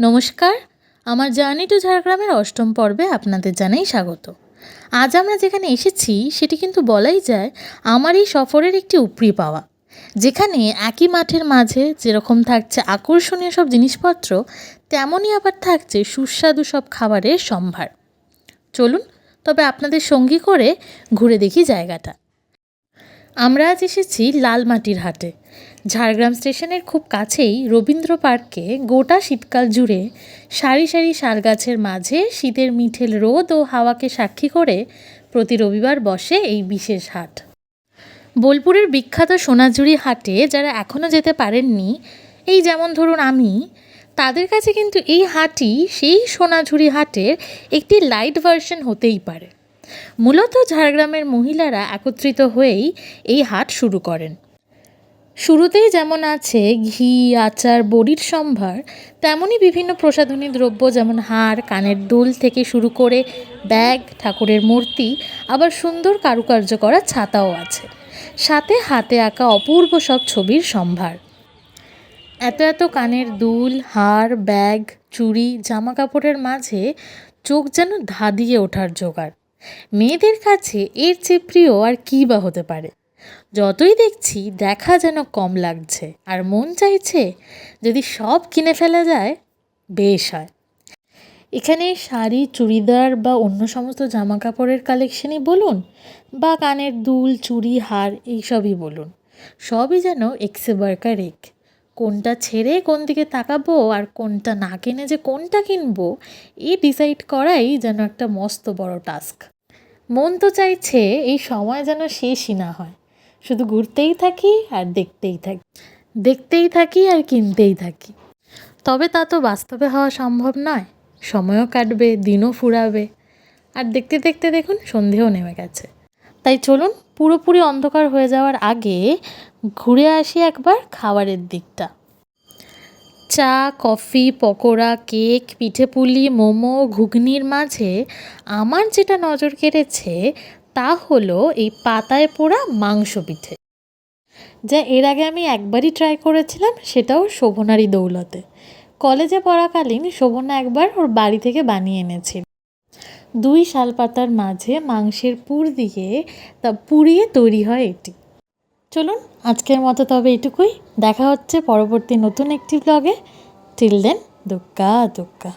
নমস্কার, আমার journey to ঝাড়গ্রামের অষ্টম পর্বে আপনাদের জানাই স্বাগত। আজ আমরা যেখানে এসেছি, সেটি কিন্তু বলাই যায় আমার এই সফরের একটি উপরি পাওয়া। যেখানে একই মাঠের মাঝে যেরকম থাকছে আকর্ষণীয় সব জিনিসপত্র, তেমনই আবার থাকছে সুস্বাদু সব খাবারের সম্ভার। চলুন, তবে আপনাদের সঙ্গী করে ঘুরে দেখি জায়গাটা। আমরা আজ এসেছি লালমাটির হাটে। ঝাড়গ্রাম স্টেশনের খুব কাছেই রবীন্দ্র পার্কে গোটা শীতকাল জুড়ে সারি সারি শালগাছের মাঝে শীতের মিঠেল রোদ ও হাওয়াকে সাক্ষী করে প্রতি রবিবার বসে এই বিশেষ হাট। বোলপুরের বিখ্যাত সোনাঝুরি হাটে যারা এখনও যেতে পারেননি, এই যেমন ধরুন আমি, তাদের কাছে কিন্তু এই হাটই সেই সোনাঝুরি হাটের একটি লাইট ভার্সন হতেই পারে। মূলত ঝাড়গ্রামের মহিলারা একত্রিত হয়েই এই হাট শুরু করেন। শুরুতেই যেমন আছে ঘি, আচার, বড়ির সম্ভার, তেমনই বিভিন্ন প্রসাধনী দ্রব্য যেমন হার কানের দুল থেকে শুরু করে ব্যাগ, ঠাকুরের মূর্তি, আবার সুন্দর কারুকার্য করা ছাতাও আছে। সাথে হাতে আঁকা অপূর্ব সব ছবির সম্ভার। এত এত কানের দুল হার ব্যাগ, চুড়ি জামা কাপড়ের মাঝে চোখ যেন ধাঁধিয়ে ওঠার জোগাড়। মেয়েদের কাছে এর চেয়ে প্রিয় আর কী বা হতে পারে? যতই দেখছি দেখা যেন কম লাগছে আর মন চাইছে যদি সব কিনে ফেলা যায়, বেশ হয়। এখানে শাড়ি, চুড়িদার বা অন্য সমস্ত জামা কাপড়ের কালেকশনই বলুন বা কানের দুল, চুড়ি, হার এইসবই বলুন। সবই যেন এক্সে বার্কার এক। কোনটা ছেড়ে কোন দিকে তাকাবো আর কোনটা না কিনে যে কোনটা কিনবো, এই ডিসাইড করাই যেন একটা মস্ত বড় টাস্ক মন তো চাইছে এই সময় যেন শেষই না হয়। শুধু ঘুরতেই থাকি আর দেখতেই থাকি। দেখতেই থাকি আর কিনতেই থাকি। তবে তা তো বাস্তবে হওয়া সম্ভব নয়। সময়ও কাটবে, দিনও ফুরাবে। আর দেখতে দেখতে দেখুন, সন্ধেও নেমে গেছে। তাই চলুন, পুরোপুরি অন্ধকার হয়ে যাওয়ার আগে ঘুরে আসি একবার খাবারের দিকটা। চা, কফি, পকোড়া, কেক পিঠেপুলি মোমো, ঘুগনির মাঝে আমার যেটা নজর কেড়েছে তা হলো এই পাতায় পোড়া মাংস পিঠে যা এর আগে আমি একবারই ট্রাই করেছিলাম, সেটাও শোভনারই দৌলতে। কলেজে পড়াকালীন শোভনা একবার ওর বাড়ি থেকে বানিয়ে এনেছিল। দুই শালপাতার মাঝে মাংসের পুর দিয়ে তা পুড়িয়ে তৈরি হয় এটি। চলুন, আজকের মতো তবে এটুকুই। দেখা হচ্ছে পরবর্তী নতুন একটি ব্লগে টিল দেন দুক্কা দুক্কা।